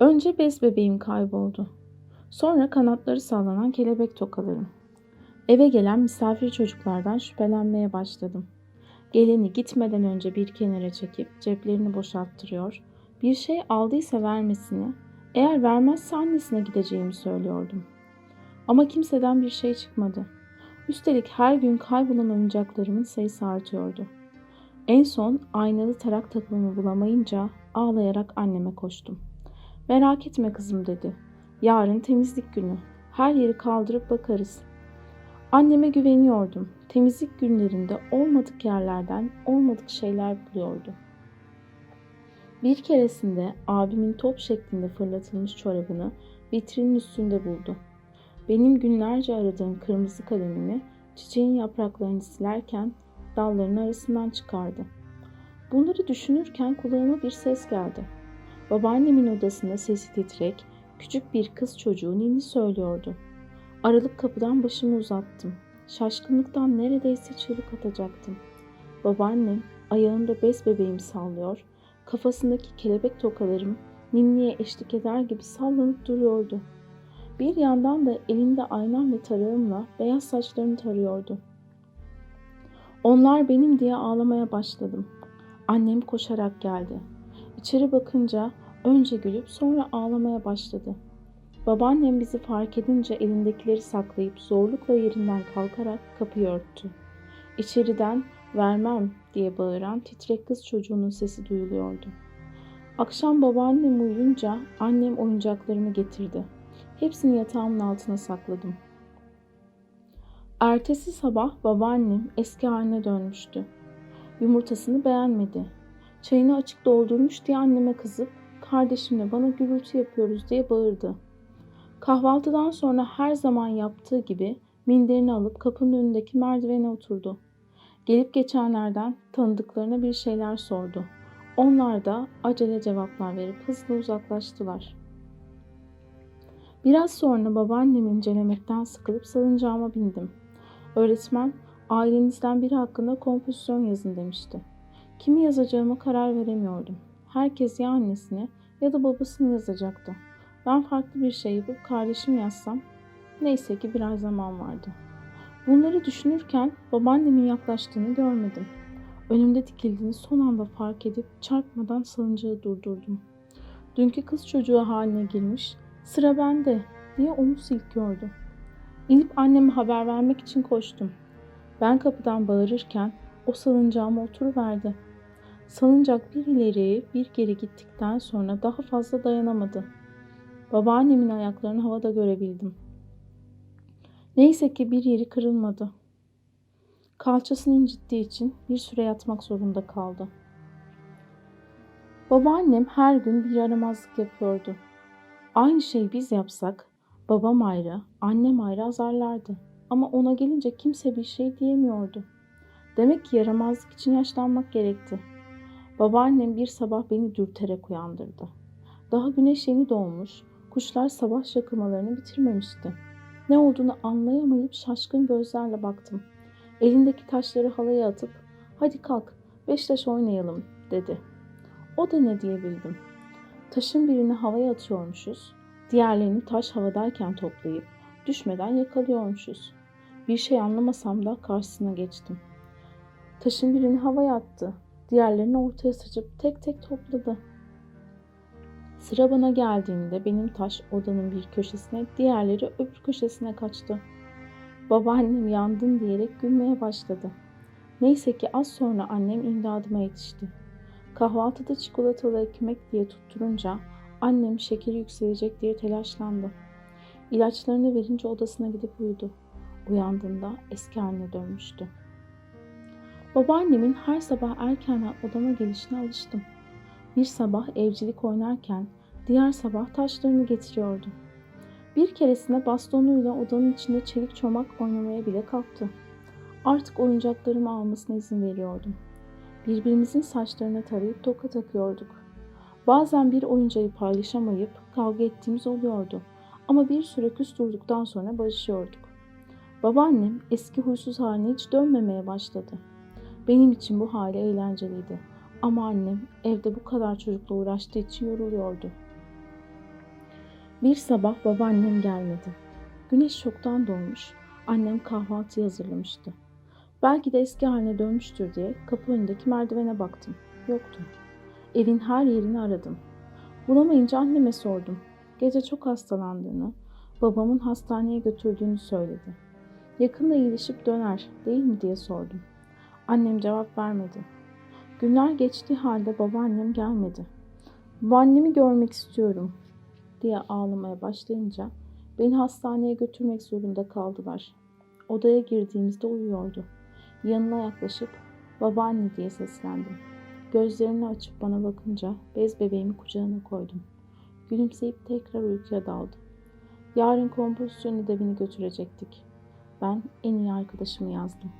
Önce bez bebeğim kayboldu. Sonra kanatları sallanan kelebek tokalarım. Eve gelen misafir çocuklardan şüphelenmeye başladım. Geleni gitmeden önce bir kenara çekip ceplerini boşalttırıyor, bir şey aldıysa vermesini, eğer vermezse annesine gideceğimi söylüyordum. Ama kimseden bir şey çıkmadı. Üstelik her gün kaybolan oyuncaklarımın sayısı artıyordu. En son aynalı tarak takımımı bulamayınca ağlayarak anneme koştum. Merak etme kızım dedi. Yarın temizlik günü. Her yeri kaldırıp bakarız. Anneme güveniyordum. Temizlik günlerinde olmadık yerlerden olmadık şeyler buluyordu. Bir keresinde abimin top şeklinde fırlatılmış çorabını vitrinin üstünde buldu. Benim günlerce aradığım kırmızı kalemimi çiçeğin yapraklarını silerken dalların arasından çıkardı. Bunları düşünürken kulağıma bir ses geldi. Babaannemin odasında sesi titrek, küçük bir kız çocuğu ninni söylüyordu. Aralık kapıdan başımı uzattım. Şaşkınlıktan neredeyse çığlık atacaktım. Babaannem ayağında bez bebeğimi sallıyor, kafasındaki kelebek tokalarım ninniye eşlik eder gibi sallanıp duruyordu. Bir yandan da elinde aynam ve tarağımla beyaz saçlarını tarıyordu. Onlar benim diye ağlamaya başladım. Annem koşarak geldi. İçeri bakınca önce gülüp sonra ağlamaya başladı. Babaannem bizi fark edince elindekileri saklayıp zorlukla yerinden kalkarak kapıyı örttü. İçeriden vermem diye bağıran titrek kız çocuğunun sesi duyuluyordu. Akşam babaannem uyuyunca annem oyuncaklarımı getirdi. Hepsini yatağımın altına sakladım. Ertesi sabah babaannem eski haline dönmüştü. Yumurtasını beğenmedi. Çayını açık doldurmuş diye anneme kızıp kardeşimle bana gürültü yapıyoruz diye bağırdı. Kahvaltıdan sonra her zaman yaptığı gibi minderini alıp kapının önündeki merdivene oturdu. Gelip geçenlerden tanıdıklarına bir şeyler sordu. Onlar da acele cevaplar verip hızlı uzaklaştılar. Biraz sonra babaannemi incelemekten sıkılıp salıncağıma bindim. Öğretmen, ailenizden biri hakkında kompozisyon yazın demişti. Kimi yazacağıma karar veremiyordum. Herkes ya annesini ya da babasını yazacaktı. Ben farklı bir şey yapıp kardeşim yazsam, neyse ki biraz zaman vardı. Bunları düşünürken babaannemin yaklaştığını görmedim. Önümde dikildiğini son anda fark edip çarpmadan salıncağı durdurdum. Dünkü kız çocuğu haline girmiş, sıra bende diye onu silkiyordu. İnip anneme haber vermek için koştum. Ben kapıdan bağırırken o salıncağıma oturuverdi. Salıncak bir ileri bir geri gittikten sonra daha fazla dayanamadı. Babaannemin ayaklarını havada görebildim. Neyse ki bir yeri kırılmadı. Kalçasını incittiği için bir süre yatmak zorunda kaldı. Babaannem her gün bir yaramazlık yapıyordu. Aynı şeyi biz yapsak babam ayrı, annem ayrı azarlardı. Ama ona gelince kimse bir şey diyemiyordu. Demek ki yaramazlık için yaşlanmak gerekti. Babaannem bir sabah beni dürterek uyandırdı. Daha güneş yeni doğmuş, kuşlar sabah şakırmalarını bitirmemişti. Ne olduğunu anlayamayıp şaşkın gözlerle baktım. Elindeki taşları halaya atıp hadi kalk beş taş oynayalım dedi. O da ne diyebildim. Taşın birini havaya atıyormuşuz, diğerlerini taş havadayken toplayıp düşmeden yakalıyormuşuz. Bir şey anlamasam da karşısına geçtim. Taşın birini havaya attı, diğerlerini ortaya saçıp tek tek topladı. Sıra bana geldiğinde benim taş odanın bir köşesine, diğerleri öbür köşesine kaçtı. Babaannem yandın diyerek gülmeye başladı. Neyse ki az sonra annem imdadıma yetişti. Kahvaltıda çikolatalı ekmek diye tutturunca annem şekeri yükselecek diye telaşlandı. İlaçlarını verince odasına gidip uyudu. Uyandığında eski haline dönmüştü. Babaannemin her sabah erkenden odama gelişine alıştım. Bir sabah evcilik oynarken diğer sabah taşlarını getiriyordu. Bir keresinde bastonuyla odanın içinde çelik çomak oynamaya bile kalktı. Artık oyuncaklarımı almasına izin veriyordum. Birbirimizin saçlarına tarayıp toka takıyorduk. Bazen bir oyuncağı paylaşamayıp kavga ettiğimiz oluyordu. Ama bir süre küs durduktan sonra barışıyorduk. Babaannem eski huysuz haline hiç dönmemeye başladı. Benim için bu hali eğlenceliydi. Ama annem evde bu kadar çocukla uğraştığı için yoruluyordu. Bir sabah babaannem gelmedi. Güneş çoktan doğmuş. Annem kahvaltı hazırlamıştı. Belki de eski haline dönmüştür diye kapı önündeki merdivene baktım. Yoktu. Evin her yerini aradım. Bulamayınca anneme sordum. Gece çok hastalandığını, babamın hastaneye götürdüğünü söyledi. Yakında iyileşip döner değil mi diye sordum. Annem cevap vermedi. Günler geçtiği halde babaannem gelmedi. Babaannemi görmek istiyorum diye ağlamaya başlayınca beni hastaneye götürmek zorunda kaldılar. Odaya girdiğimizde uyuyordu. Yanına yaklaşıp babaanne diye seslendim. Gözlerini açıp bana bakınca bez bebeğimi kucağına koydum. Gülümseyip tekrar uykuya daldı. Yarın kompozisyon ödevini götürecektik. Ben en iyi arkadaşımı yazdım.